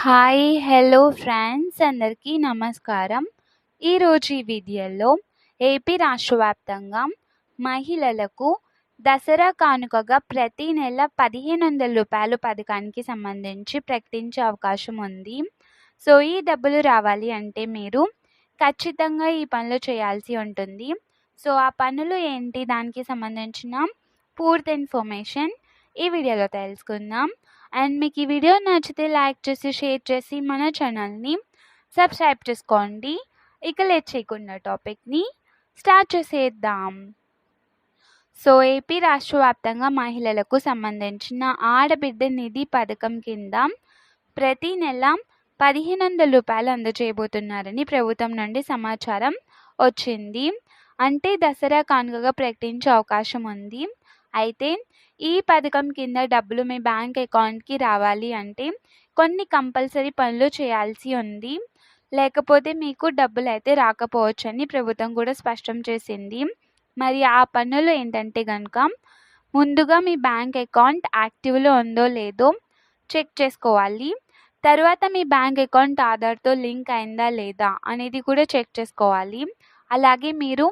Hi hello friends అందరికీ నమస్కారం. ఈరోజు ఈ వీడియోలో ఏపీ రాష్ట్ర వ్యాప్తంగా మహిళలకు దసరా కానుకగా ప్రతి నెల పదిహేను వందల రూపాయలు పథకానికి సంబంధించి ప్రకటించే అవకాశం ఉంది. సో ఈ డబ్బులు రావాలి అంటే మీరు ఖచ్చితంగా ఈ పనులు చేయాల్సి ఉంటుంది. సో ఆ పనులు ఏంటి? దానికి సంబంధించిన పూర్తి ఇన్ఫర్మేషన్ ఈ వీడియోలో తెలుసుకుందాం. అండ్ మీకు ఈ వీడియో నచ్చితే లైక్ చేసి షేర్ చేసి మన ఛానల్ని సబ్స్క్రైబ్ చేసుకోండి. ఇక లేట్ చేయకుండా టాపిక్ని స్టార్ట్ చేసేద్దాం. సో ఏపీ రాష్ట్ర వ్యాప్తంగా మహిళలకు సంబంధించిన ఆడబిడ్డ నిధి పథకం కింద ప్రతి నెల పదిహేను వందల రూపాయలు అందజేయబోతున్నారని ప్రభుత్వం నుండి సమాచారం వచ్చింది. అంటే దసరా కానుకగా ప్రకటించే అవకాశం ఉంది. అయితే ఈ పథకం కింద డబ్బులు మీ బ్యాంక్ అకౌంట్కి రావాలి అంటే కొన్ని కంపల్సరీ పనులు చేయాల్సి ఉంది. లేకపోతే మీకు డబ్బులు అయితే రాకపోవచ్చని ప్రభుత్వం కూడా స్పష్టం చేసింది. మరి ఆ పనులు ఏంటంటే కనుక ముందుగా మీ బ్యాంక్ అకౌంట్ యాక్టివ్లో ఉందో లేదో చెక్ చేసుకోవాలి. తర్వాత మీ బ్యాంక్ అకౌంట్ ఆధార్తో లింక్ అయిందా లేదా అనేది కూడా చెక్ చేసుకోవాలి. అలాగే మీరు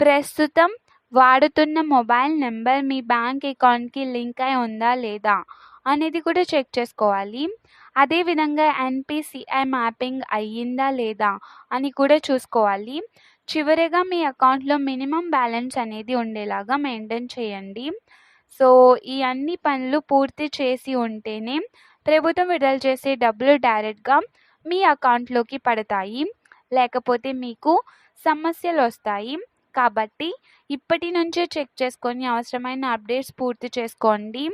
ప్రస్తుతం వాడుతున్న మొబైల్ నెంబర్ మీ బ్యాంక్ అకౌంట్కి లింక్ అయి ఉందా లేదా అనేది కూడా చెక్ చేసుకోవాలి. అదేవిధంగా ఎన్పిసిఐ మ్యాపింగ్ అయ్యిందా లేదా అని కూడా చూసుకోవాలి. చివరిగా మీ అకౌంట్లో మినిమం బ్యాలెన్స్ అనేది ఉండేలాగా మెయింటైన్ చేయండి. సో ఈ అన్ని పనులు పూర్తి చేసి ఉంటేనే ప్రభుత్వం విడుదల చేసే డబ్బులు డైరెక్ట్గా మీ అకౌంట్లోకి పడతాయి. లేకపోతే మీకు సమస్యలు వస్తాయి. కాబట్టి ఇప్పటి నుంచే చెక్ చేసుకొని అవసరమైన అప్డేట్స్ పూర్తి చేసుకోండి.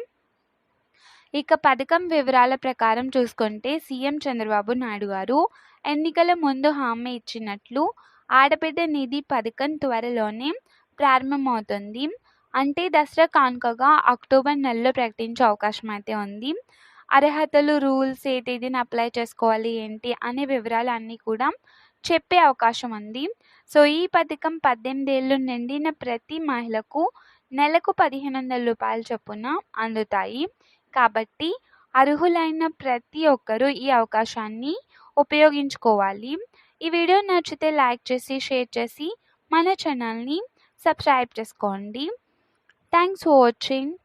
ఇక పథకం వివరాల ప్రకారం చూసుకుంటే సీఎం చంద్రబాబు నాయుడు గారు ఎన్నికల ముందు హామీ ఇచ్చినట్లు ఆడబిడ్డ నిధి పథకం త్వరలోనే ప్రారంభమవుతుంది. అంటే దసరా కానుకగా అక్టోబర్ నెలలో ప్రకటించే అవకాశం అయితే ఉంది. అర్హతలు రూల్స్ ఏ తేదీని అప్లై చేసుకోవాలి ఏంటి అనే వివరాలు అన్నీ కూడా చెప్పే అవకాశం ఉంది. సో ఈ పథకం పద్దెనిమిది ఏళ్ళు నిండిన ప్రతి మహిళకు నెలకు పదిహేను వందల రూపాయల చొప్పున అందుతాయి. కాబట్టి అర్హులైన ప్రతి ఒక్కరూ ఈ అవకాశాన్ని ఉపయోగించుకోవాలి. ఈ వీడియో నచ్చితే లైక్ చేసి షేర్ చేసి మన ఛానల్ని సబ్స్క్రైబ్ చేసుకోండి. Thanks for watching.